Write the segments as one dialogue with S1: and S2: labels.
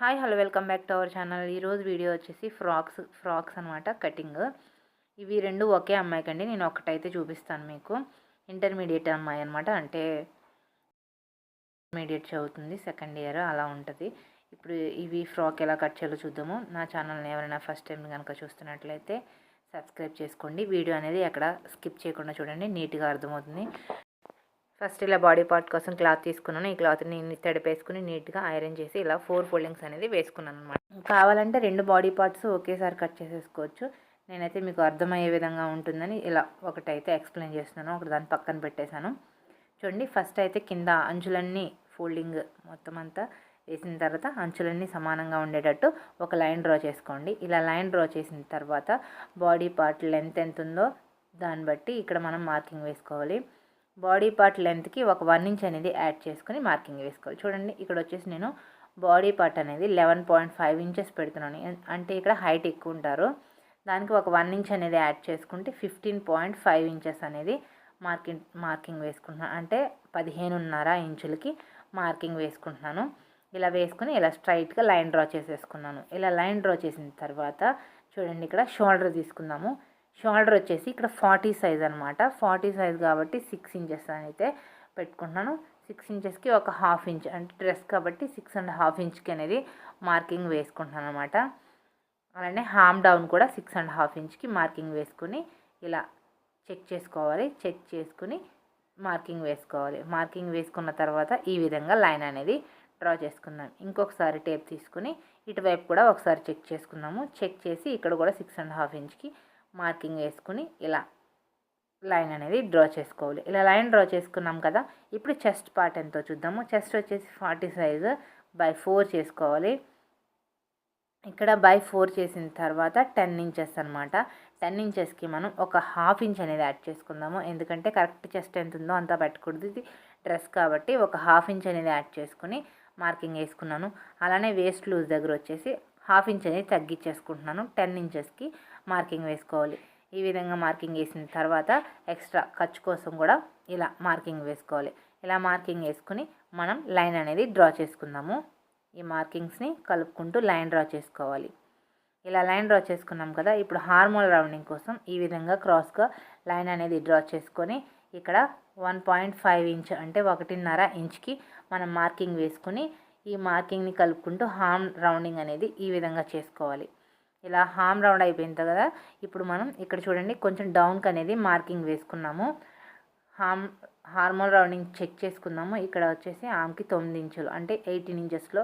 S1: Hi hello welcome back to our channel. ఈరోజు video వచ్చేసి frocks frocks అనమాట cutting. ఇవి రెండు ఒకే అమ్మాయికండి నేను ఒకటైతే చూపిస్తాను మీకు. ఇంటర్మీడియట్ అమ్మాయి అనమాట అంటే ఇంటర్మీడియట్ చదువుతుంది సెకండ్ ఇయర్ అలా ఉంటుంది. ఇప్పుడు ఇవి ఫ్రాక్ ఎలా కట్ చేయాలో చూద్దాము. నా ఛానల్ని ఎవరైనా ఫస్ట్ టైం కనుక చూస్తున్నట్లయితే సబ్స్క్రైబ్ చేసుకోండి. వీడియో అనేది ఎక్కడ స్కిప్ చేయకుండా చూడండి నీట్గా అర్థమవుతుంది. ఫస్ట్ ఇలా బాడీ పార్ట్ కోసం క్లాత్ తీసుకున్నాను. ఈ క్లాత్ని తడిపేసుకుని నీట్గా ఐరన్ చేసి ఇలా ఫోర్ ఫోల్డింగ్స్ అనేది వేసుకున్నాను అనమాట కావాలంటే రెండు బాడీ పార్ట్స్ ఒకేసారి కట్ చేసేసుకోవచ్చు. నేనైతే మీకు అర్థమయ్యే విధంగా ఉంటుందని ఇలా ఒకటైతే ఎక్స్ప్లెయిన్ చేస్తున్నాను. ఒకటి దాన్ని పక్కన పెట్టేశాను. చూడండి ఫస్ట్ అయితే కింద అంచులన్నీ ఫోల్డింగ్ మొత్తం అంతా వేసిన తర్వాత అంచులన్నీ సమానంగా ఉండేటట్టు ఒక లైన్ డ్రా చేసుకోండి. ఇలా లైన్ డ్రా చేసిన తర్వాత బాడీ పార్ట్ లెంత్ ఎంత ఉందో దాన్ని బట్టి ఇక్కడ మనం మార్కింగ్ వేసుకోవాలి. బాడీ పార్ట్ లెంత్కి ఒక వన్ ఇంచ్ అనేది యాడ్ చేసుకుని మార్కింగ్ వేసుకోవాలి. చూడండి ఇక్కడ వచ్చేసి నేను బాడీ పార్ట్ అనేది లెవెన్ పాయింట్ ఫైవ్ ఇంచెస్ పెడుతున్నాను. అంటే ఇక్కడ హైట్ ఎక్కువ ఉంటారు. దానికి ఒక వన్ ఇంచ్ అనేది యాడ్ చేసుకుంటే ఫిఫ్టీన్ పాయింట్ ఫైవ్ ఇంచెస్ అనేది మార్కింగ్ మార్కింగ్ వేసుకుంటున్నాను అంటే పదిహేనున్నర ఇంచులకి మార్కింగ్ వేసుకుంటున్నాను. ఇలా వేసుకుని ఇలా స్ట్రైట్గా లైన్ డ్రా చేసేసుకున్నాను. ఇలా లైన్ డ్రా చేసిన తర్వాత చూడండి ఇక్కడ షోల్డర్ తీసుకుందాము. షోల్డర్ వచ్చేసి ఇక్కడ ఫార్టీ సైజ్ అనమాట ఫార్టీ సైజ్ కాబట్టి సిక్స్ ఇంచెస్ అని అయితే పెట్టుకుంటున్నాను. సిక్స్ ఇంచెస్కి ఒక హాఫ్ ఇంచ్ అంటే డ్రెస్ కాబట్టి సిక్స్ అండ్ హాఫ్ ఇంచ్కి అనేది మార్కింగ్ వేసుకుంటున్నాను అనమాట అలానే హామ్ డౌన్ కూడా సిక్స్ అండ్ హాఫ్ ఇంచ్కి మార్కింగ్ వేసుకుని ఇలా చెక్ చేసుకోవాలి. చెక్ చేసుకుని మార్కింగ్ వేసుకోవాలి. మార్కింగ్ వేసుకున్న తర్వాత ఈ విధంగా లైన్ అనేది డ్రా చేసుకుందాం. ఇంకొకసారి టేప్ తీసుకుని ఇటువైపు కూడా ఒకసారి చెక్ చేసుకుందాము. చెక్ చేసి ఇక్కడ కూడా సిక్స్ అండ్ హాఫ్ ఇంచ్కి మార్కింగ్ వేసుకుని ఇలా లైన్ అనేది డ్రా చేసుకోవాలి. ఇలా లైన్ డ్రా చేసుకున్నాం కదా ఇప్పుడు చెస్ట్ పార్ట్ ఎంతో చూద్దాము. చెస్ట్ వచ్చేసి ఫార్టీ సైజు బై ఫోర్ చేసుకోవాలి. ఇక్కడ బై ఫోర్ చేసిన తర్వాత టెన్ ఇంచెస్ అనమాట టెన్ ఇంచెస్కి మనం ఒక హాఫ్ ఇంచ్ అనేది యాడ్ చేసుకుందాము. ఎందుకంటే కరెక్ట్ చెస్ట్ ఎంత ఉందో అంతా పెట్టకూడదు. ఇది డ్రెస్ కాబట్టి ఒక హాఫ్ ఇంచ్ అనేది యాడ్ చేసుకుని మార్కింగ్ వేసుకున్నాను. అలానే వేస్ట్ లూజ్ దగ్గర వచ్చేసి హాఫ్ ఇంచ్ అనేది తగ్గించేసుకుంటున్నాను. టెన్ ఇంచెస్కి మార్కింగ్ వేసుకోవాలి. ఈ విధంగా మార్కింగ్ వేసిన తర్వాత ఎక్స్ట్రా ఖర్చు కోసం కూడా ఇలా మార్కింగ్ వేసుకోవాలి. ఇలా మార్కింగ్ వేసుకుని మనం లైన్ అనేది డ్రా చేసుకుందాము. ఈ మార్కింగ్స్ని కలుపుకుంటూ లైన్ డ్రా చేసుకోవాలి. ఇలా లైన్ డ్రా చేసుకున్నాం కదా ఇప్పుడు హార్మోల్ రౌండింగ్ కోసం ఈ విధంగా క్రాస్గా లైన్ అనేది డ్రా చేసుకొని ఇక్కడ వన్ పాయింట్ ఫైవ్ ఇంచ్ అంటే ఒకటిన్నర ఇంచ్కి మనం మార్కింగ్ వేసుకుని ఈ మార్కింగ్ని కలుపుకుంటూ హార్మ్ రౌండింగ్ అనేది ఈ విధంగా చేసుకోవాలి. ఇలా హామ్ రౌండ్ అయిపోయింది కదా. ఇప్పుడు మనం ఇక్కడ చూడండి కొంచెం డౌన్కి అనేది మార్కింగ్ వేసుకున్నాము. హామ్ హార్మోన్ రౌండింగ్ చెక్ చేసుకుందాము. ఇక్కడ వచ్చేసి ఆమ్కి తొమ్మిది ఇంచులు అంటే ఎయిటీన్ ఇంచెస్లో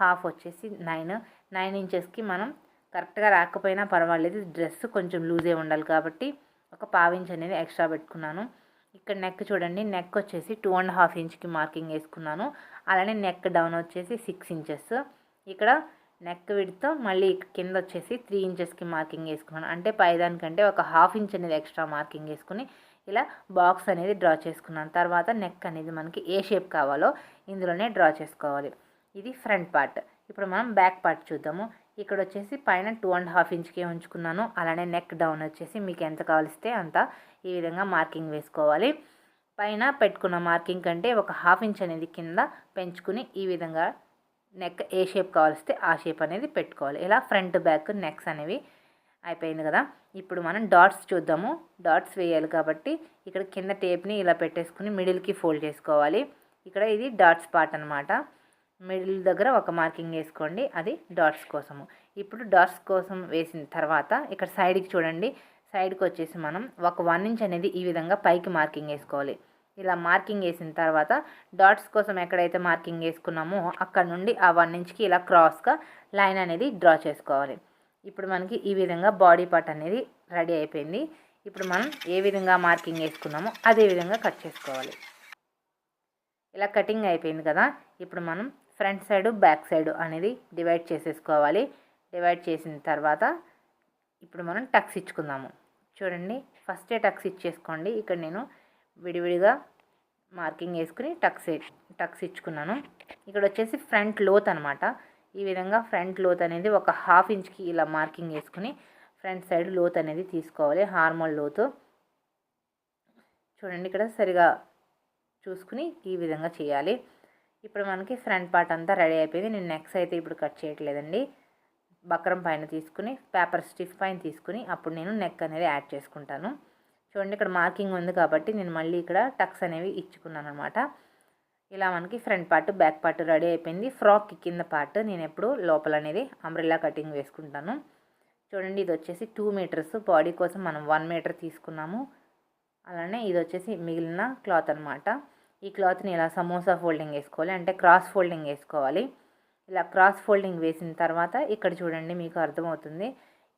S1: హాఫ్ వచ్చేసి నైన్. నైన్ ఇంచెస్కి మనం కరెక్ట్గా రాకపోయినా పర్వాలేదు డ్రెస్ కొంచెం లూజే ఉండాలి కాబట్టి ఒక పావించ్ అనేది ఎక్స్ట్రా పెట్టుకున్నాను. ఇక్కడ నెక్ చూడండి నెక్ వచ్చేసి టూ అండ్ హాఫ్ ఇంచ్కి మార్కింగ్ వేసుకున్నాను. అలానే నెక్ డౌన్ వచ్చేసి సిక్స్ ఇంచెస్. ఇక్కడ నెక్ విడితో మళ్ళీ కింద వచ్చేసి త్రీ ఇంచెస్కి మార్కింగ్ వేసుకున్నాను. అంటే పైదానికంటే ఒక హాఫ్ ఇంచ్ అనేది ఎక్స్ట్రా మార్కింగ్ వేసుకుని ఇలా బాక్స్ అనేది డ్రా చేసుకున్నాను. తర్వాత నెక్ అనేది మనకి ఏ షేప్ కావాలో ఇందులోనే డ్రా చేసుకోవాలి. ఇది ఫ్రంట్ పార్ట్. ఇప్పుడు మనం బ్యాక్ పార్ట్ చూద్దాము. ఇక్కడ వచ్చేసి పైన టూ అండ్ హాఫ్ ఇంచ్కే ఉంచుకున్నాను. అలానే నెక్ డౌన్ వచ్చేసి మీకు ఎంత కావలిస్తే అంత ఈ విధంగా మార్కింగ్ వేసుకోవాలి. పైన పెట్టుకున్న మార్కింగ్ కంటే ఒక హాఫ్ ఇంచ్ అనేది కింద పెంచుకుని ఈ విధంగా నెక్ ఏ షేప్ కావలిస్తే ఆ షేప్ అనేది పెట్టుకోవాలి. ఇలా ఫ్రంట్ బ్యాక్ నెక్స్ అనేవి అయిపోయింది కదా. ఇప్పుడు మనం డాట్స్ చూద్దాము. డాట్స్ వేయాలి కాబట్టి ఇక్కడ కింద టేప్ని ఇలా పెట్టేసుకుని మిడిల్కి ఫోల్డ్ చేసుకోవాలి. ఇక్కడ ఇది డాట్స్ పార్ట్ అనమాట మిడిల్ దగ్గర ఒక మార్కింగ్ వేసుకోండి. అది డాట్స్ కోసము. ఇప్పుడు డాట్స్ కోసం వేసిన తర్వాత ఇక్కడ సైడ్కి చూడండి. సైడ్కి వచ్చేసి మనం ఒక వన్ ఇంచ్ అనేది ఈ విధంగా పైకి మార్కింగ్ వేసుకోవాలి. ఇలా మార్కింగ్ వేసిన తర్వాత డాట్స్ కోసం ఎక్కడైతే మార్కింగ్ వేసుకున్నామో అక్కడ నుండి ఆ వన్ ఇంచ్కి ఇలా క్రాస్గా లైన్ అనేది డ్రా చేసుకోవాలి. ఇప్పుడు మనకి ఈ విధంగా బాడీ పార్ట్ అనేది రెడీ అయిపోయింది. ఇప్పుడు మనం ఏ విధంగా మార్కింగ్ వేసుకున్నామో అదే విధంగా కట్ చేసుకోవాలి. ఇలా కటింగ్ అయిపోయింది కదా ఇప్పుడు మనం ఫ్రంట్ సైడ్ బ్యాక్ సైడ్ అనేది డివైడ్ చేసేసుకోవాలి. డివైడ్ చేసిన తర్వాత ఇప్పుడు మనం టక్స్ ఇచ్చుకుందాము. చూడండి ఫస్టే టక్స్ ఇచ్చేసుకోండి. ఇక్కడ నేను విడివిడిగా మార్కింగ్ వేసుకుని టక్స్ టక్స్ ఇచ్చుకున్నాను. ఇక్కడ వచ్చేసి ఫ్రంట్ లోత్ అనమాట ఈ విధంగా ఫ్రంట్ లోత్ అనేది ఒక హాఫ్ ఇంచ్కి ఇలా మార్కింగ్ వేసుకుని ఫ్రంట్ సైడ్ లోత్ అనేది తీసుకోవాలి. హార్మల్ లోతు. చూడండి ఇక్కడ సరిగా చూసుకుని ఈ విధంగా చేయాలి. ఇప్పుడు మనకి ఫ్రంట్ పార్ట్ అంతా రెడీ అయిపోయింది. నేను నెక్స్ అయితే ఇప్పుడు కట్ చేయట్లేదండి. బక్రం పైన తీసుకుని పేపర్ స్టిఫ్ పైన తీసుకుని అప్పుడు నేను నెక్ అనేది యాడ్ చేసుకుంటాను. చూడండి ఇక్కడ మార్కింగ్ ఉంది కాబట్టి నేను మళ్ళీ ఇక్కడ టక్స్ అనేవి ఇచ్చుకున్నాను అనమాట ఇలా మనకి front part back part ready అయిపోయింది. ఫ్రాక్ కింద పార్ట్ నేను ఎప్పుడు లోపల అనేది అంబ్రెల్లా కటింగ్ వేసుకుంటాను. చూడండి ఇది వచ్చేసి టూ మీటర్స్. బాడీ కోసం మనం వన్ మీటర్ తీసుకున్నాము. అలానే ఇది వచ్చేసి మిగిలిన క్లాత్ అనమాట ఈ క్లాత్ని ఇలా సమోసా ఫోల్డింగ్ వేసుకోవాలి అంటే క్రాస్ ఫోల్డింగ్ వేసుకోవాలి. ఇలా క్రాస్ ఫోల్డింగ్ వేసిన తర్వాత ఇక్కడ చూడండి మీకు అర్థమవుతుంది.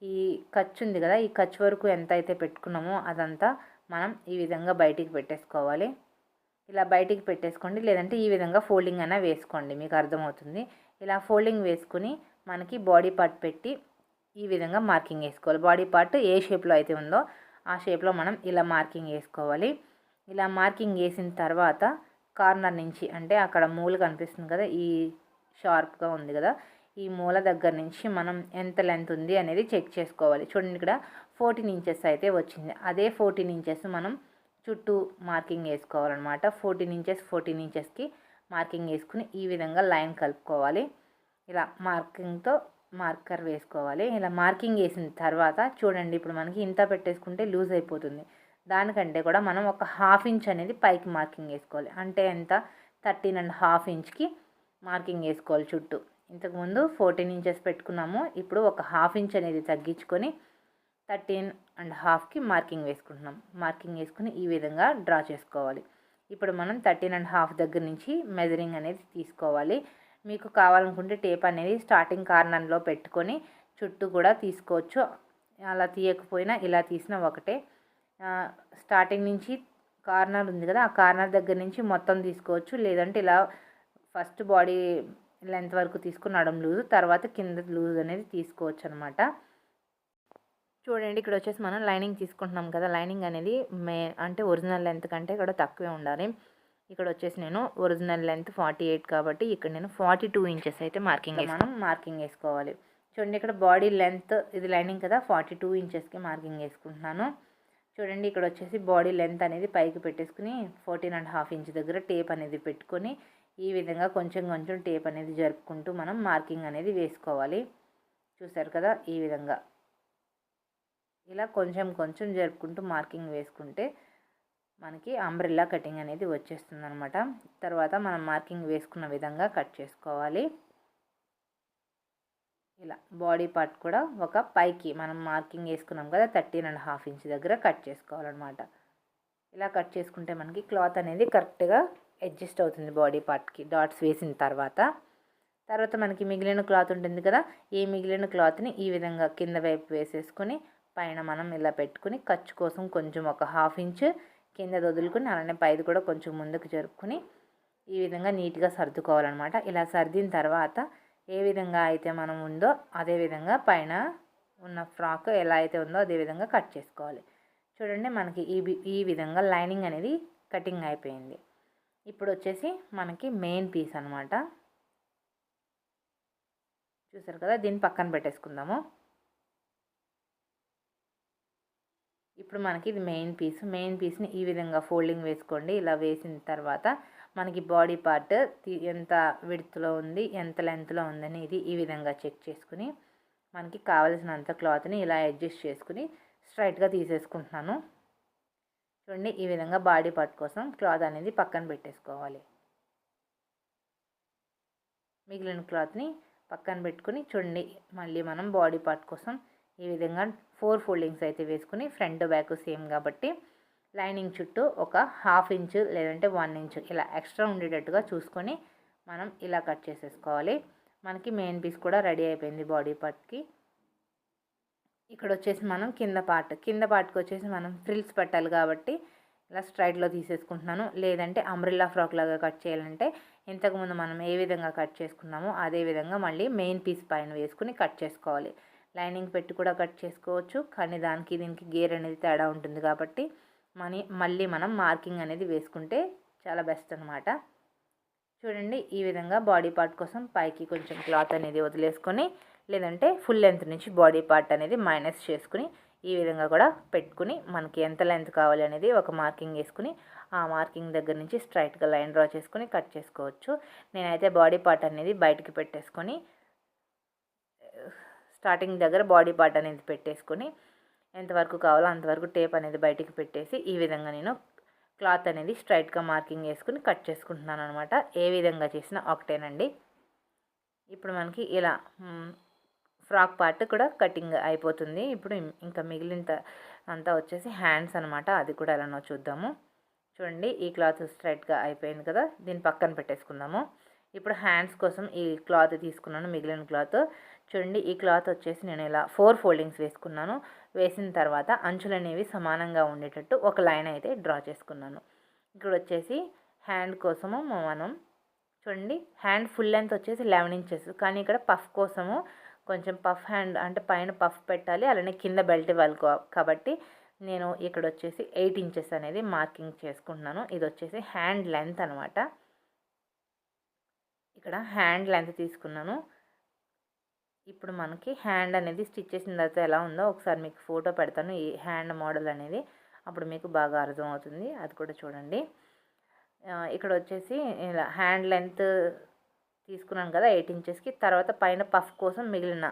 S1: ఈ ఖర్చు ఉంది కదా ఈ ఖర్చు వరకు ఎంత అయితే పెట్టుకున్నామో అదంతా మనం ఈ విధంగా బయటికి పెట్టేసుకోవాలి. ఇలా బయటికి పెట్టేసుకోండి లేదంటే ఈ విధంగా ఫోల్డింగ్ అయినా వేసుకోండి మీకు అర్థమవుతుంది. ఇలా ఫోల్డింగ్ వేసుకుని మనకి బాడీ పార్ట్ పెట్టి ఈ విధంగా మార్కింగ్ వేసుకోవాలి. బాడీ పార్ట్ ఏ షేప్లో అయితే ఉందో ఆ షేప్లో మనం ఇలా మార్కింగ్ వేసుకోవాలి. ఇలా మార్కింగ్ వేసిన తర్వాత కార్నర్ నుంచి అంటే అక్కడ మూలు కనిపిస్తుంది కదా ఈ షార్ప్గా ఉంది కదా ఈ మూల దగ్గర నుంచి మనం ఎంత లెంత్ ఉంది అనేది చెక్ చేసుకోవాలి. చూడండి ఇక్కడ ఫోర్టీన్ ఇంచెస్ అయితే వచ్చింది. అదే ఫోర్టీన్ ఇంచెస్ మనం చుట్టూ మార్కింగ్ వేసుకోవాలన్నమాట. ఫోర్టీన్ ఇంచెస్ ఫోర్టీన్ ఇంచెస్కి మార్కింగ్ వేసుకుని ఈ విధంగా లైన్ కలుపుకోవాలి. ఇలా మార్కింగ్తో మార్కర్ వేసుకోవాలి. ఇలా మార్కింగ్ వేసిన తర్వాత చూడండి ఇప్పుడు మనకి ఇంత పెట్టేసుకుంటే లూజ్ అయిపోతుంది. దానికంటే కూడా మనం ఒక హాఫ్ ఇంచ్ అనేది పైకి మార్కింగ్ వేసుకోవాలి. అంటే ఎంత? థర్టీన్ అండ్ హాఫ్ ఇంచ్కి మార్కింగ్ వేసుకోవాలి చుట్టూ. ఇంతకుముందు ఫోర్టీన్ ఇంచెస్ పెట్టుకున్నాము. ఇప్పుడు ఒక హాఫ్ ఇంచ్ అనేది తగ్గించుకొని థర్టీన్ అండ్ హాఫ్కి మార్కింగ్ వేసుకుంటున్నాం. మార్కింగ్ వేసుకుని ఈ విధంగా డ్రా చేసుకోవాలి. ఇప్పుడు మనం థర్టీన్ అండ్ హాఫ్ దగ్గర నుంచి మెజరింగ్ అనేది తీసుకోవాలి. మీకు కావాలనుకుంటే టేప్ అనేది స్టార్టింగ్ కార్నర్లో పెట్టుకొని చుట్టూ కూడా తీసుకోవచ్చు. అలా తీయకపోయినా ఇలా తీసిన ఒకటే. స్టార్టింగ్ నుంచి కార్నర్ ఉంది కదా ఆ కార్నర్ దగ్గర నుంచి మొత్తం తీసుకోవచ్చు. లేదంటే ఇలా ఫస్ట్ బాడీ లెంత్ వరకు తీసుకుని నడం లూజ్ తర్వాత కింద లూజ్ అనేది తీసుకోవచ్చు అనమాట చూడండి ఇక్కడ వచ్చేసి మనం లైనింగ్ తీసుకుంటున్నాం కదా. లైనింగ్ అనేది మే అంటే ఒరిజినల్ లెంత్ కంటే ఇక్కడ తక్కువే ఉండాలి. ఇక్కడ వచ్చేసి నేను ఒరిజినల్ లెంత్ ఫార్టీ ఎయిట్ కాబట్టి ఇక్కడ నేను ఫార్టీ టూ ఇంచెస్ అయితే మార్కింగ్ మనం మార్కింగ్ వేసుకోవాలి. చూడండి ఇక్కడ బాడీ లెంత్ ఇది లైనింగ్ కదా ఫార్టీ టూ ఇంచెస్కి మార్కింగ్ వేసుకుంటున్నాను. చూడండి ఇక్కడ వచ్చేసి బాడీ లెంత్ అనేది పైకి పెట్టేసుకుని ఫోర్టీన్ అండ్ హాఫ్ ఇంచ్ దగ్గర టేప్ అనేది పెట్టుకొని ఈ విధంగా కొంచెం కొంచెం టేప్ అనేది జరుపుకుంటూ మనం మార్కింగ్ అనేది వేసుకోవాలి. చూసారు కదా ఈ విధంగా. ఇలా కొంచెం కొంచెం జరుపుకుంటూ మార్కింగ్ వేసుకుంటే మనకి అంబ్రెల్లా కటింగ్ అనేది వచ్చేస్తుంది అనమాట తర్వాత మనం మార్కింగ్ వేసుకున్న విధంగా కట్ చేసుకోవాలి. ఇలా బాడీ పార్ట్ కూడా ఒక పైకి మనం మార్కింగ్ వేసుకున్నాం కదా థర్టీన్ అండ్ హాఫ్ ఇంచ్ దగ్గర కట్ చేసుకోవాలన్నమాట. ఇలా కట్ చేసుకుంటే మనకి క్లాత్ అనేది కరెక్ట్గా అడ్జస్ట్ అవుతుంది బాడీ పార్ట్కి డాట్స్ వేసిన తర్వాత. తర్వాత మనకి మిగిలిన క్లాత్ ఉంటుంది కదా ఈ మిగిలిన క్లాత్ని ఈ విధంగా కింద వైపు వేసేసుకొని పైన మనం ఇలా పెట్టుకుని ఖర్చు కోసం కొంచెం ఒక హాఫ్ ఇంచ్ కింద వదులుకుని అలానే పైది కూడా కొంచెం ముందుకు జరుపుకొని ఈ విధంగా నీట్గా సర్దుకోవాలన్నమాట. ఇలా సర్దిన తర్వాత ఏ విధంగా అయితే మనం ఉందో అదే విధంగా పైన ఉన్న ఫ్రాక్ ఎలా అయితే ఉందో అదే విధంగా కట్ చేసుకోవాలి. చూడండి మనకి ఈ ఈ విధంగా లైనింగ్ అనేది కటింగ్ అయిపోయింది. ఇప్పుడు వచ్చేసి మనకి మెయిన్ పీస్ అనమాట చూసారు కదా దీన్ని పక్కన పెట్టేసుకుందాము. ఇప్పుడు మనకి ఇది మెయిన్ పీస్ మెయిన్ పీస్ని ఈ విధంగా ఫోల్డింగ్ వేసుకోండి. ఇలా వేసిన తర్వాత మనకి బాడీ పార్ట్ ఎంత విడుతులో ఉంది ఎంత లెంత్లో ఉందని ఇది ఈ విధంగా చెక్ చేసుకుని మనకి కావలసినంత క్లాత్ని ఇలా అడ్జస్ట్ చేసుకుని స్ట్రైట్గా తీసేసుకుంటున్నాను. చూడండి ఈ విధంగా బాడీ పార్ట్ కోసం క్లాత్ అనేది పక్కన పెట్టేసుకోవాలి. మిగిలిన క్లాత్ని పక్కన పెట్టుకుని చూడండి మళ్ళీ మనం బాడీ పార్ట్ కోసం ఈ విధంగా ఫోర్ ఫోల్డింగ్స్ అయితే వేసుకుని ఫ్రంట్ బ్యాక్ సేమ్ కాబట్టి లైనింగ్ చుట్టూ ఒక హాఫ్ ఇంచు లేదంటే వన్ ఇంచు ఇలా ఎక్స్ట్రా ఉండేటట్టుగా చూసుకొని మనం ఇలా కట్ చేసేసుకోవాలి. మనకి మెయిన్ పీస్ కూడా రెడీ అయిపోయింది బాడీ పార్ట్కి. ఇక్కడ వచ్చేసి మనం కింద పార్ట్ కింద పార్ట్కి వచ్చేసి మనం ఫ్రిల్స్ పెట్టాలి కాబట్టి ఇలా స్ట్రైట్లో తీసేసుకుంటున్నాను. లేదంటే అంబ్రిల్లా ఫ్రాక్ లాగా కట్ చేయాలంటే ఇంతకుముందు మనం ఏ విధంగా కట్ చేసుకున్నామో అదే విధంగా మళ్ళీ మెయిన్ పీస్ పైన వేసుకుని కట్ చేసుకోవాలి. లైనింగ్ పెట్టి కూడా కట్ చేసుకోవచ్చు. కానీ దానికి దీనికి గేర్ అనేది తేడా ఉంటుంది కాబట్టి మనీ మళ్ళీ మనం మార్కింగ్ అనేది వేసుకుంటే చాలా బెస్ట్ అనమాట చూడండి ఈ విధంగా బాడీ పార్ట్ కోసం పైకి కొంచెం క్లాత్ అనేది వదిలేసుకొని లేదంటే ఫుల్ లెంత్ నుంచి బాడీ పార్ట్ అనేది మైనస్ చేసుకుని ఈ విధంగా కూడా పెట్టుకుని మనకి ఎంత లెంత్ కావాలి అనేది ఒక మార్కింగ్ వేసుకుని ఆ మార్కింగ్ దగ్గర నుంచి స్ట్రైట్గా లైన్ డ్రా చేసుకుని కట్ చేసుకోవచ్చు. నేనైతే బాడీ పార్ట్ అనేది బయటికి పెట్టేసుకొని స్టార్టింగ్ దగ్గర బాడీ పార్ట్ అనేది పెట్టేసుకొని ఎంతవరకు కావాలో అంతవరకు టేప్ అనేది బయటికి పెట్టేసి ఈ విధంగా నేను క్లాత్ అనేది స్ట్రైట్గా మార్కింగ్ వేసుకుని కట్ చేసుకుంటున్నాను అనమాట ఏ విధంగా చేసినా ఒకటేనండి. ఇప్పుడు మనకి ఇలా ఫ్రాక్ పార్ట్ కూడా కటింగ్ అయిపోతుంది. ఇప్పుడు ఇంకా మిగిలిన అంతా వచ్చేసి హ్యాండ్స్ అనమాట అది కూడా ఎలానో చూద్దాము. చూడండి ఈ క్లాత్ స్ట్రైట్గా అయిపోయింది కదా. దీన్ని పక్కన పెట్టేసుకుందాము. ఇప్పుడు హ్యాండ్స్ కోసం ఈ క్లాత్ తీసుకున్నాను మిగిలిన క్లాత్. చూడండి ఈ క్లాత్ వచ్చేసి నేను ఇలా ఫోర్ ఫోల్డింగ్స్ వేసుకున్నాను. వేసిన తర్వాత అంచులు అనేవి సమానంగా ఉండేటట్టు ఒక లైన్ అయితే డ్రా చేసుకున్నాను. ఇక్కడ వచ్చేసి హ్యాండ్ కోసము మనం చూడండి హ్యాండ్ ఫుల్ లెంత్ వచ్చేసి లెవెన్ ఇంచెస్. కానీ ఇక్కడ పఫ్ కోసము కొంచెం పఫ్ హ్యాండ్ అంటే పైన పఫ్ పెట్టాలి అలానే కింద బెల్ట్ ఇవ్వాలి కాబట్టి నేను ఇక్కడ వచ్చేసి ఎయిట్ ఇంచెస్ అనేది మార్కింగ్ చేసుకుంటున్నాను. ఇది వచ్చేసి హ్యాండ్ లెంత్ అనమాట ఇక్కడ హ్యాండ్ లెంత్ తీసుకున్నాను. ఇప్పుడు మనకి హ్యాండ్ అనేది స్టిచ్ చేసిన తర్వాత ఎలా ఉందో ఒకసారి మీకు ఫోటో పెడతాను ఈ హ్యాండ్ మోడల్ అనేది. అప్పుడు మీకు బాగా అర్థమవుతుంది. అది కూడా చూడండి. ఇక్కడ వచ్చేసి ఇలా హ్యాండ్ లెంత్ తీసుకున్నాను కదా ఎయిట్ ఇంచెస్కి. తర్వాత పైన పఫ్ కోసం మిగిలిన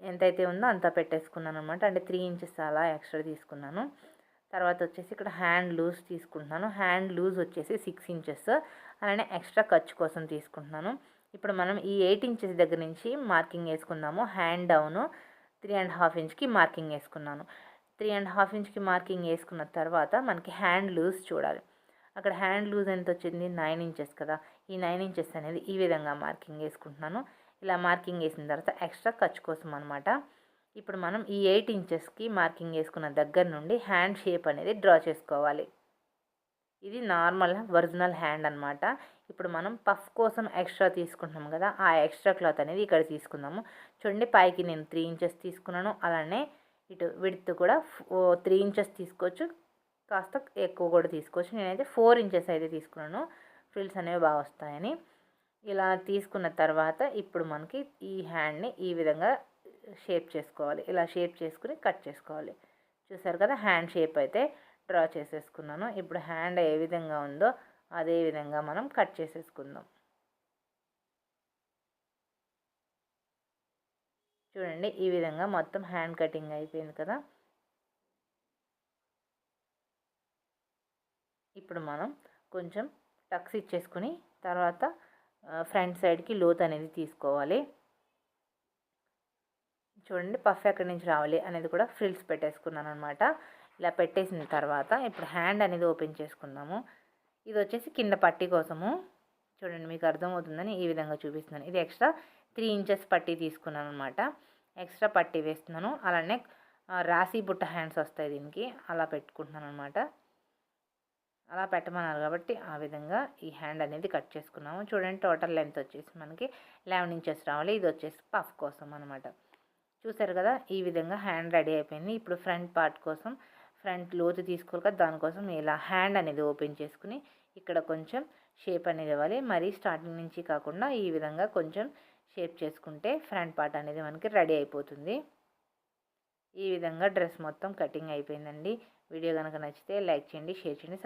S1: ఎంతైతే ఉందో అంత పెట్టేసుకున్నాను అనమాట అంటే త్రీ ఇంచెస్ అలా ఎక్స్ట్రా తీసుకున్నాను. తర్వాత వచ్చేసి ఇక్కడ హ్యాండ్ లూజ్ తీసుకుంటున్నాను. హ్యాండ్ లూజ్ వచ్చేసి సిక్స్ ఇంచెస్. అలానే ఎక్స్ట్రా ఖర్చు కోసం తీసుకుంటున్నాను. ఇప్పుడు మనం ఈ ఎయిట్ ఇంచెస్ దగ్గర నుంచి మార్కింగ్ వేసుకుందాము. Hand down three and half ఇంచ్కి marking వేసుకున్నాను. త్రీ అండ్ హాఫ్ ఇంచ్కి మార్కింగ్ వేసుకున్న తర్వాత మనకి హ్యాండ్ లూజ్ చూడాలి. అక్కడ హ్యాండ్ లూజ్ ఎంత వచ్చింది? నైన్ ఇంచెస్ కదా. ఈ నైన్ ఇంచెస్ అనేది ఈ విధంగా మార్కింగ్ వేసుకుంటున్నాను. ఇలా మార్కింగ్ వేసిన తర్వాత ఎక్స్ట్రా ఖర్చు కోసం అనమాట ఇప్పుడు మనం ఈ ఎయిట్ ఇంచెస్కి మార్కింగ్ వేసుకున్న దగ్గర నుండి హ్యాండ్ షేప్ అనేది డ్రా చేసుకోవాలి. ఇది నార్మల్ ఒరిజినల్ హ్యాండ్ అనమాట ఇప్పుడు మనం పఫ్ కోసం ఎక్స్ట్రా తీసుకుంటున్నాం కదా ఆ ఎక్స్ట్రా క్లాత్ అనేది ఇక్కడ తీసుకుందాము. చూడండి పైకి నేను త్రీ ఇంచెస్ తీసుకున్నాను. అలానే ఇటు విడ్త్ కూడా త్రీ ఇంచెస్ తీసుకోవచ్చు. కాస్త ఎక్కువ కూడా తీసుకోవచ్చు. నేనైతే ఫోర్ ఇంచెస్ అయితే తీసుకున్నాను. ఫ్రిల్స్ అనేవి బాగా వస్తాయని ఇలా తీసుకున్న తర్వాత ఇప్పుడు మనకి ఈ హ్యాండ్ని ఈ విధంగా షేప్ చేసుకోవాలి. ఇలా షేప్ చేసుకుని కట్ చేసుకోవాలి. చూసారు కదా? హ్యాండ్ షేప్ అయితే డ్రా చేసేసుకున్నాను. ఇప్పుడు హ్యాండ్ ఏ విధంగా ఉందో అదే విధంగా మనం కట్ చేసేసుకుందాం. చూడండి ఈ విధంగా మొత్తం హ్యాండ్ కటింగ్ అయిపోయింది కదా? ఇప్పుడు మనం కొంచెం టక్స్ ఇచ్చేసుకుని తర్వాత ఫ్రంట్ సైడ్కి లోత్ అనేది తీసుకోవాలి. చూడండి పఫ్ ఎక్కడి నుంచి రావాలి అనేది కూడా ఫ్రిల్స్ పెట్టేసుకున్నాను అనమాట ఇలా పెట్టేసిన తర్వాత ఇప్పుడు హ్యాండ్ అనేది ఓపెన్ చేసుకుందాము. ఇది వచ్చేసి కింద పట్టీ కోసము. చూడండి మీకు అర్థమవుతుందని ఈ విధంగా చూపిస్తున్నాను. ఇది ఎక్స్ట్రా త్రీ ఇంచెస్ పట్టీ తీసుకున్నాను అనమాట ఎక్స్ట్రా పట్టీ వేస్తున్నాను. అలానే రాసి బుట్ట హ్యాండ్స్ వస్తాయి దీనికి. అలా పెట్టుకుంటున్నాను అనమాట అలా పెట్టమన్నారు. కాబట్టి ఆ విధంగా ఈ హ్యాండ్ అనేది కట్ చేసుకున్నాము. చూడండి టోటల్ లెంత్ వచ్చేసి మనకి లెవెన్ ఇంచెస్ రావాలి. ఇది వచ్చేసి పఫ్ కోసం అనమాట చూసారు కదా ఈ విధంగా హ్యాండ్ రెడీ అయిపోయింది. ఇప్పుడు ఫ్రంట్ పార్ట్ కోసం ఫ్రంట్ లోతు తీసుకోవాలి కదా దానికోసం ఇలా హ్యాండ్ అనేది ఓపెన్ చేసుకుని ఇక్కడ కొంచెం షేప్ అనేది ఇవ్వాలి. మరీ స్టార్టింగ్ నుంచి కాకుండా ఈ విధంగా కొంచెం షేప్ చేసుకుంటే ఫ్రంట్ పార్ట్ అనేది మనకి రెడీ అయిపోతుంది. ఈ విధంగా డ్రెస్ మొత్తం కటింగ్ అయిపోయిందండి. వీడియో కనుక నచ్చితే లైక్ చేయండి షేర్ చేయండి